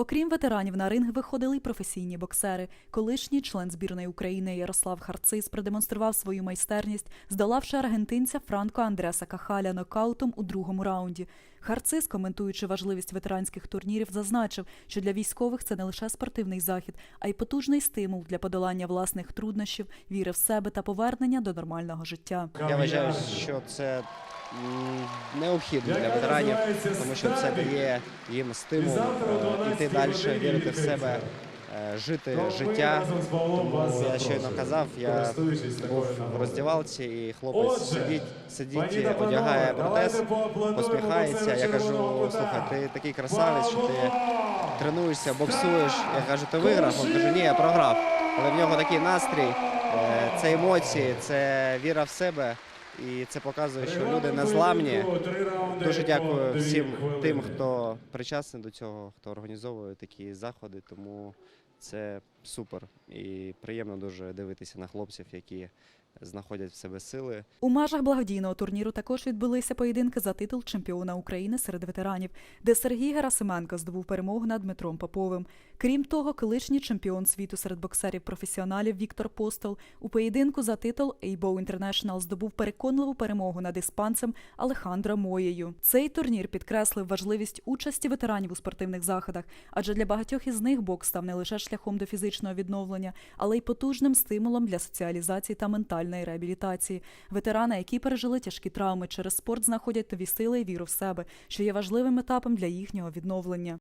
Окрім ветеранів, на ринг виходили й професійні боксери. Колишній член збірної України Ярослав Харцис продемонстрував свою майстерність, здолавши аргентинця Франко Андреса Кахаля нокаутом у другому раунді. Харцис, коментуючи важливість ветеранських турнірів, зазначив, що для військових це не лише спортивний захід, а й потужний стимул для подолання власних труднощів, віри в себе та повернення до нормального життя. Я вважаю, що це необхідно для ветеранів, тому що це дає їм стимул е, йти далі, вірити в себе, е, жити життя. Тому я щойно казав, я був в роздівалці, і хлопець сидить, сидить, одягає протез, посміхається. Я кажу, слухай, ти такий красавець, що ти тренуєшся, боксуєш. Я кажу, ти виграв? Він каже, ні, я програв. Але в нього такий настрій, е, це емоції, це віра в себе. І це показує, що люди незламні. Дуже дякую всім тим, хто причасний до цього, хто організовує такі заходи. Тому це супер і приємно дуже дивитися на хлопців, які знаходять в себе сили. У межах благодійного турніру також відбулися поєдинки за титул чемпіона України серед ветеранів, де Сергій Герасименко здобув перемогу над Дмитром Поповим. Крім того, колишній чемпіон світу серед боксерів-професіоналів Віктор Постол у поєдинку за титул ABO International здобув переконливу перемогу над іспанцем Алехандро Моєю. Цей турнір підкреслив важливість участі ветеранів у спортивних заходах, адже для багатьох із них бокс став не лише шляхом до фізичного відновлення, але й потужним стимулом для соціалізації та ментальної реабілітації. Ветерани, які пережили тяжкі травми через спорт, знаходять нові сили і віру в себе, що є важливим етапом для їхнього відновлення.